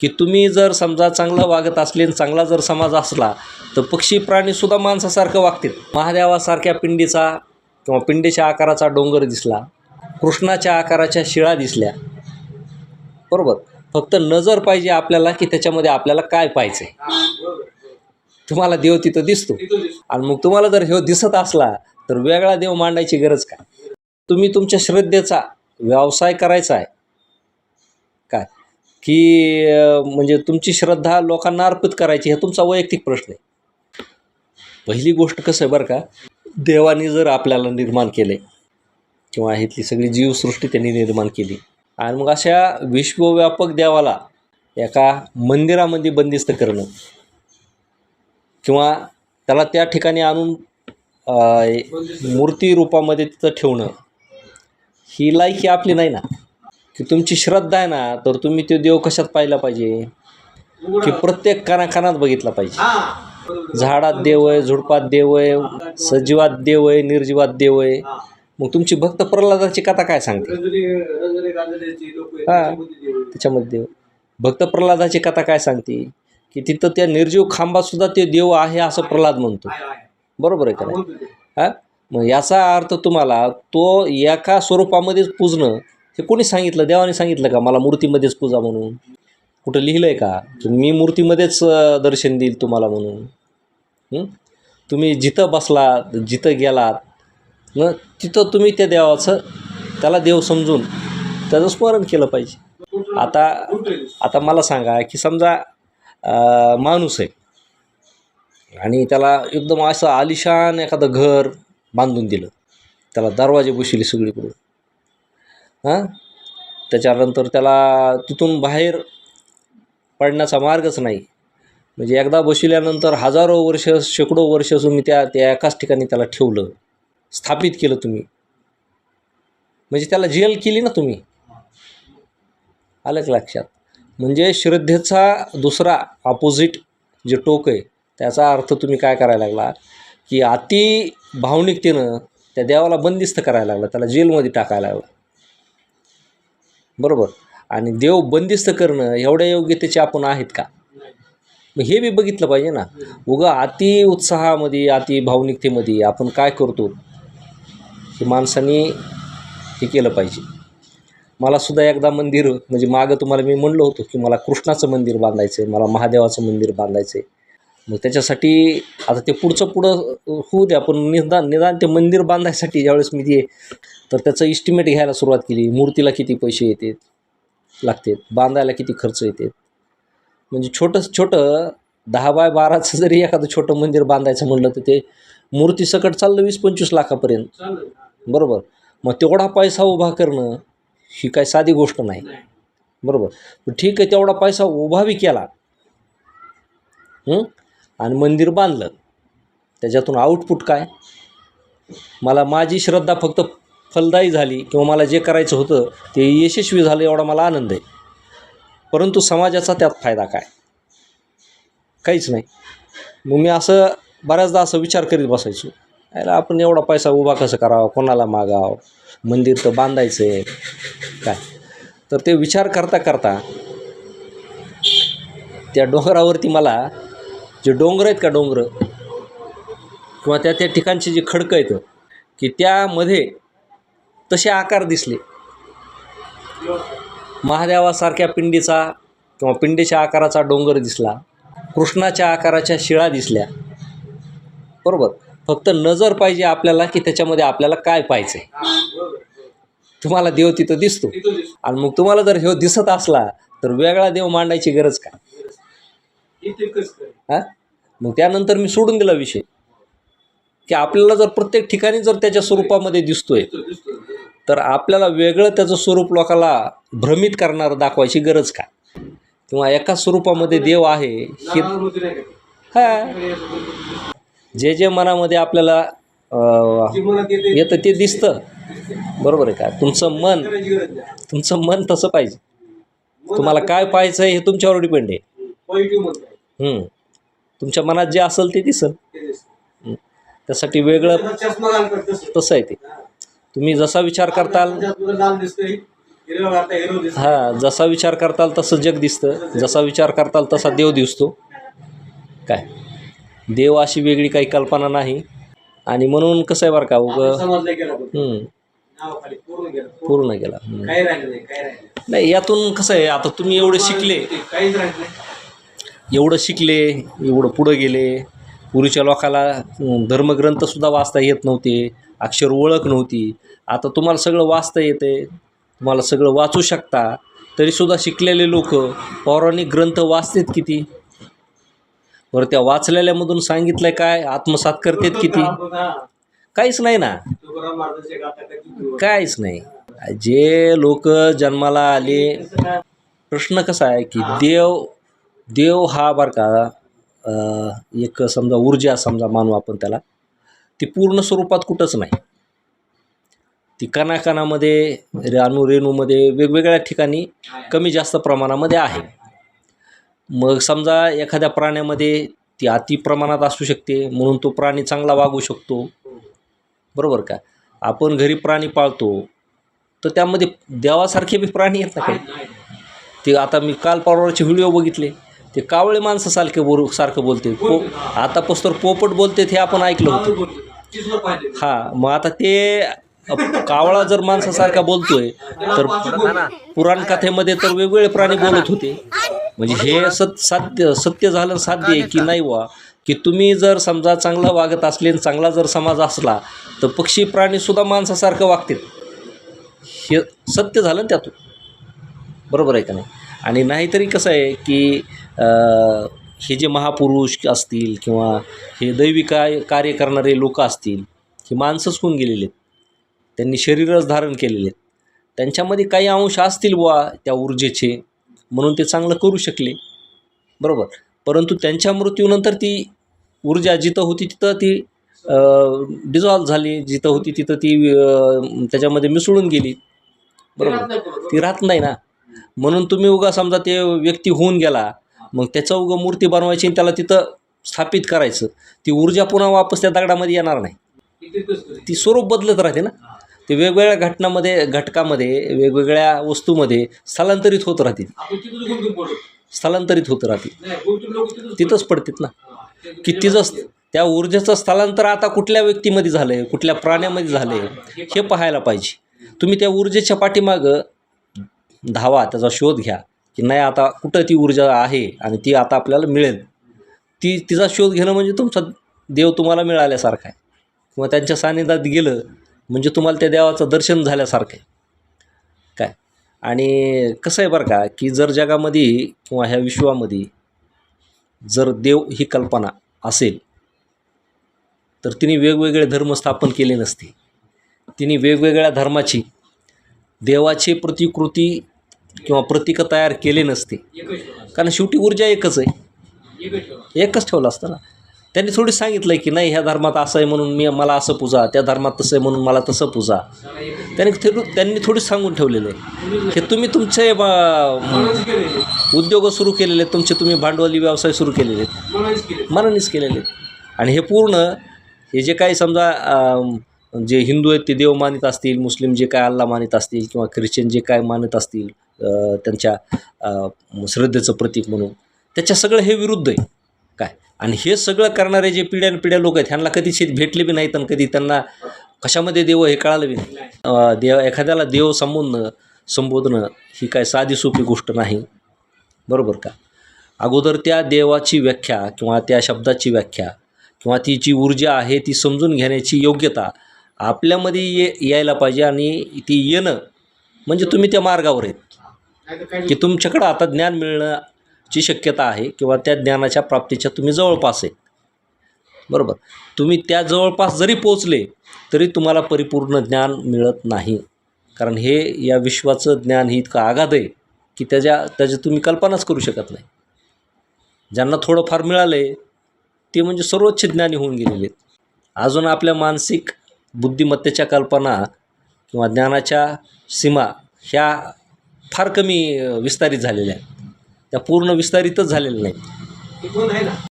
की तुम्ही जर समजा चांगलं वागत असले आणि चांगला जर समाज असला तर पक्षी प्राणीसुद्धा माणसासारखं वागतील. महादेवासारख्या पिंडीचा किंवा पिंडीच्या आकाराचा डोंगर दिसला कृष्णाच्या आकाराच्या शिळा दिसल्या बरोबर? फक्त नजर पाहिजे आपल्याला की त्याच्यामध्ये आपल्याला काय पाहिजे तुम्हाला देव तिथं दिसतो. आणि मग तुम्हाला जर हे दिसत असला तर वेगळा देव मांडायची गरज काय? तुम्ही तुमच्या श्रद्धेचा व्यवसाय करायचा आहे. काय? की म्हणजे तुमची श्रद्धा लोकांना अर्पित करायची हा तुमचा वैयक्तिक प्रश्न आहे. पहिली गोष्ट कसं आहे बरं का देवाने जर आपल्याला निर्माण केले किंवा इथली सगळी जीवसृष्टी त्यांनी निर्माण केली आणि मग अशा विश्वव्यापक देवाला एका मंदिरामध्ये बंदिस्त करणं किंवा त्याला त्या ठिकाणी आणून मूर्ती रूपामध्ये तिथं ठेवणं ही लायकी आपली नाही ना. की तुमची श्रद्धा आहे ना तर तुम्ही तो देव कशात पाहिला पाहिजे? की प्रत्येक कानाकानात बघितला पाहिजे. झाडात देव आहे झुडपात देव आहे सजीवात देव आहे निर्जीवात देव आहे. मग तुमची भक्त प्रल्हादाची कथा काय सांगते? हा. त्याच्यामध्ये देव भक्त प्रल्हादाची कथा काय सांगते? की तिथं त्या निर्जीव खांबात सुद्धा ते देव आहे असं प्रल्हाद म्हणतो. बरोबर आहे का हा? मग याचा अर्थ तुम्हाला तो एका स्वरूपामध्येच पूजणं हे कोणी सांगितलं? देवाने सांगितलं का? मला मूर्तीमध्येच पूजा म्हणून. कुठं लिहिलं आहे का? मी मूर्तीमध्येच दर्शन देईल तुम्हाला म्हणून. तुम्ही जिथं बसलात जिथं गेलात न तिथं तुम्ही त्या देवाचं त्याला देव समजून त्याचं स्मरण केलं पाहिजे. आता आता मला सांगा की समजा माणूस आहे आणि त्याला एकदम असं आलिशान एखादं घर बांधून दिलं. त्याला दरवाजे बसवले सगळीकडून. हां? त्याच्यानंतर त्याला तिथून बाहेर पडण्याचा मार्गच नाही. म्हणजे एकदा बसविल्यानंतर हजारो वर्ष शेकडो वर्ष तुम्ही त्या त्या एकाच ठिकाणी त्याला ठेवलं. स्थापित केलं तुम्ही. म्हणजे त्याला जेल केली ना तुम्ही. आलं लक्षात. म्हणजे श्रद्धेचा दुसरा ऑपोजिट जे टोक आहे त्याचा अर्थ तुम्ही काय करायला लागला? की अति भावनिकतेनं त्या देवाला बंदिस्त करायला लागला. त्याला जेलमध्ये टाकायला लागला. बरोबर? आणि देव बंदिस्त करणं एवढ्या योग्यतेचे आपण आहेत का? मग हे बी बघितलं पाहिजे ना. उगा अति उत्साहामध्ये अति भावनिकतेमध्ये आपण काय करतो? हे माणसाने हे केलं पाहिजे. मला सुद्धा एकदा मंदिर म्हणजे मागं तुम्हाला मी म्हणलं होतं की मला कृष्णाचं मंदिर बांधायचं आहे मला महादेवाचं मंदिर बांधायचं आहे मग त्याच्यासाठी आता ते पुढचं पुढं होऊ द्या पण निदान निदान ते मंदिर बांधायसाठी ज्यावेळेस मी ते तर त्याचं इस्टिमेट घ्यायला सुरुवात केली. मूर्तीला किती पैसे येतात लागतात बांधायला किती खर्च येतात. म्हणजे छोटं छोटं दहा बाय बाराचं जरी एखादं छोटं मंदिर बांधायचं म्हणलं तर ते मूर्तीसकट चाललं वीस पंचवीस लाखापर्यंत. बरोबर. मग तेवढा पैसा उभा करणं ही काय साधी गोष्ट नाही. बरोबर. ठीक आहे तेवढा पैसा उभा बी केला? आणि मंदिर बांधलं. त्याच्यातून आउटपुट काय? मला माझी श्रद्धा फक्त फलदायी झाली किंवा मला जे करायचं होतं ते यशस्वी झालं एवढा मला आनंद आहे. परंतु समाजाचा त्यात फायदा काय? काहीच नाही. मग मी असं बऱ्याचदा असं विचार करीत बसायचो. याला आपण एवढा पैसा उभा कसं करावा? कोणाला मागावं? मंदिर तर बांधायचं आहे. काय? तर ते विचार करता करता त्या डोंगरावरती मला जे डोंगर आहेत का डोंगर? किंवा त्या त्या ठिकाणचे जे खडकं आहेत की त्यामध्ये तसे आकार दिसले. महादेवासारख्या पिंडीचा किंवा पिंडीच्या आकाराचा डोंगर दिसला कृष्णाच्या आकाराच्या शिळा दिसल्या. बरोबर? फक्त नजर पाहिजे आपल्याला की त्याच्यामध्ये आपल्याला काय पाहिजे तुम्हाला देव तिथं दिसतो. आणि मग तुम्हाला जर ह्यो दिसत असला तर वेगळा देव मांडायची गरज काय? हां? मग त्यानंतर मी सोडून दिला विषय. की आपल्याला जर प्रत्येक ठिकाणी जर त्याच्या स्वरूपामध्ये दिसतोय तर आपल्याला वेगळं त्याचं स्वरूप लोकाला भ्रमित करणारं दाखवायची गरज काय किंवा एका स्वरूपामध्ये देव आहे हे हा. जे जे मनामध्ये आपल्याला येतं ते दिसतं. बरोबर आहे का? तुमचं मन तुमचं मन तसं पाहिजे. तुम्हाला काय पाहायचं आहे हे तुमच्यावर डिपेंड आहे. तुमच्या मनात जे असेल ते दिसल. त्यासाठी वेगळं तसं आहे ते. तुम्ही जसा विचार करताल हा जसा विचार करताल तसं जग दिसतं. जसा विचार करताल तसा देव दिसतो. काय? देव अशी वेगळी काही कल्पना नाही. आणि म्हणून कसं आहे बरं का उग पूर्ण गेलं. नाही यातून कसं आहे आता तुम्ही एवढे शिकले. एवढं शिकले एवढं पुढं गेले. पूर्वीच्या लोकाला धर्मग्रंथसुद्धा वाचता येत नव्हते अक्षर ओळख नव्हती. आता तुम्हाला सगळं वाचता येते तुम्हाला सगळं वाचू शकता. तरीसुद्धा शिकलेले लोक पौराणिक ग्रंथ वाचतात किती? बरं त्या वाचलेल्यामधून सांगितलंय काय? आत्मसात करतात किती? काहीच नाही ना. काहीच नाही. जे लोक जन्माला आले प्रश्न कसा आहे की देव देव हा बरं का एक समजा ऊर्जा समजा मानू आपण त्याला ती पूर्ण स्वरूपात कुठंच नाही. ती कणाकणामध्ये रानू रेणूमध्ये वेगवेगळ्या ठिकाणी कमी जास्त प्रमाणामध्ये आहे. मग समजा एखाद्या प्राण्यामध्ये ती अति प्रमाणात असू शकते म्हणून तो प्राणी चांगला वागू शकतो. बरोबर का? आपण घरी प्राणी पाळतो तर त्यामध्ये देवासारखे बी प्राणी आहेत ना काही? ते आता मी काल परवाचे व्हिडिओ बघितले. ते कावळे माणसं सारखे बोल सारखं बोलते. पो आता पस्तर पोपट बोलते हे आपण ऐकलं. होतं. हां मग आता ते कावळा जर माणसासारखा बोलतोय तर पुराण कथेमध्ये तर वेगवेगळे प्राणी बोलत होते. म्हणजे हे सत साध्य सत्य झालं साध्य आहे की नाही वा की तुम्ही जर समजा चांगलं वागत असले चांगला जर समाज असला तर पक्षी प्राणीसुद्धा माणसासारखं वागतील. हे सत्य झालं त्यातून. बरोबर आहे का नाही? आणि नाहीतरी कसं आहे की हे जे महापुरुष असतील किंवा हे दैवी काय कार्य करणारे लोक असतील हे माणसंच होऊन गेलेले आहेत. त्यांनी शरीरच धारण केलेले आहेत. त्यांच्यामध्ये काही अंश असतील बुवा त्या ऊर्जेचे म्हणून ते चांगलं करू शकले. बरोबर? परंतु त्यांच्या मृत्यूनंतर ती ऊर्जा जिथं होती तिथं ती डिझॉल्व झाली. जिथं होती तिथं ती त्याच्यामध्ये मिसळून गेली. बरोबर? ती राहत नाही ना. म्हणून तुम्ही उगा समजा ते व्यक्ती होऊन गेला मग त्याचं उगा मूर्ती बनवायची आणि त्याला तिथं स्थापित करायचं. ती ऊर्जा पुन्हा वापस त्या दगडामध्ये येणार नाही. ती स्वरूप बदलत राहते ना. ते वेगवेगळ्या घटनामध्ये घटकामध्ये वेगवेगळ्या वस्तूमध्ये स्थलांतरित होत राहतील स्थलांतरित होत राहतील तिथंच पडतात ना. की तिचं त्या ऊर्जेचं स्थलांतर आता कुठल्या व्यक्तीमध्ये झालं आहे कुठल्या प्राण्यामध्ये झालं आहे हे पाहायला पाहिजे. तुम्ही त्या ऊर्जेच्या पाठीमागं धावा त्याचा शोध घ्या. की नाही आता कुठं ती ऊर्जा आहे आणि ती आता आपल्याला मिळेल? ती तिचा शोध घेणं म्हणजे तुमचा देव तुम्हाला मिळाल्यासारखा आहे. किंवा त्यांच्या सान्निध्यात गेलं म्हणजे तुम्हाला त्या देवाचं दर्शन झाल्यासारखं आहे. काय? आणि कसं आहे बरं का की जर जगामध्ये किंवा ह्या विश्वामध्ये जर देव ही कल्पना असेल तर तिने वेगवेगळे धर्म स्थापन केले नसते. तिने वेगवेगळ्या धर्माची देवाची प्रतिकृती किंवा प्रतीकं तयार केले नसते. कारण शेवटी ऊर्जा एकच आहे. एकच ठेवलं असतं ना. त्यांनी थोडी सांगितलं की नाही ह्या धर्मात असं आहे म्हणून मी मला असं पूजा त्या धर्मात तसं आहे म्हणून मला तसं पूजा. त्यांनी थोडं त्यांनी थोडी सांगून ठेवलेलं आहे. हे तुम्ही तुमचे उद्योग सुरू केलेले आहेत. तुमचे तुम्ही भांडवली व्यवसाय सुरू केलेले आहेत. मनानेच केलेले आहेत. आणि हे पूर्ण हे जे काही समजा जे हिंदू आहेत ते देव मानित असतील मुस्लिम जे काय अल्ला मानित असतील किंवा ख्रिश्चन जे काय मानत असतील त्यांच्या श्रद्धेचं प्रतीक म्हणून. त्याच्या सगळं हे विरुद्ध आहे. काय? आणि हे सगळं करणारे जे पिढ्यानपिढ्या लोक आहेत ह्यांना कधी शेत भेटले बी नाहीत आणि कधी त्यांना कशामध्ये देव हे कळालं बी नाही. देव एखाद्याला देव संबोधणं संबोधणं ही काय साधी सोपी गोष्ट नाही. बरोबर का? अगोदर त्या देवाची व्याख्या किंवा त्या शब्दाची व्याख्या किंवा ती जी ऊर्जा आहे ती समजून घेण्याची योग्यता आपल्यामध्ये ये यायला पाहिजे आणि ती येणं म्हणजे तुम्ही त्या मार्गावर आहेत. की तुमच्याकडं आता ज्ञान मिळण्याची शक्यता आहे किंवा त्या ज्ञानाच्या प्राप्तीच्या तुम्ही जवळपास आहे बरोबर? तुम्ही त्या जवळपास जरी पोचले तरी तुम्हाला परिपूर्ण ज्ञान मिळत नाही. कारण हे या विश्वाचं ज्ञान हे इतकं आघात आहे की त्याच्या त्याची तुम्ही कल्पनाच करू शकत नाही. ज्यांना थोडंफार मिळालं आहे ते म्हणजे सर्वोच्च ज्ञानी होऊन गेलेले आहेत. अजून आपल्या मानसिक बुद्धिमत्तेच्या कल्पना किंवा ज्ञानाच्या सीमा ह्या फार कमी विस्तारित झालेल्या आहेत. त्या पूर्ण विस्तारितच झालेल्या नाहीत.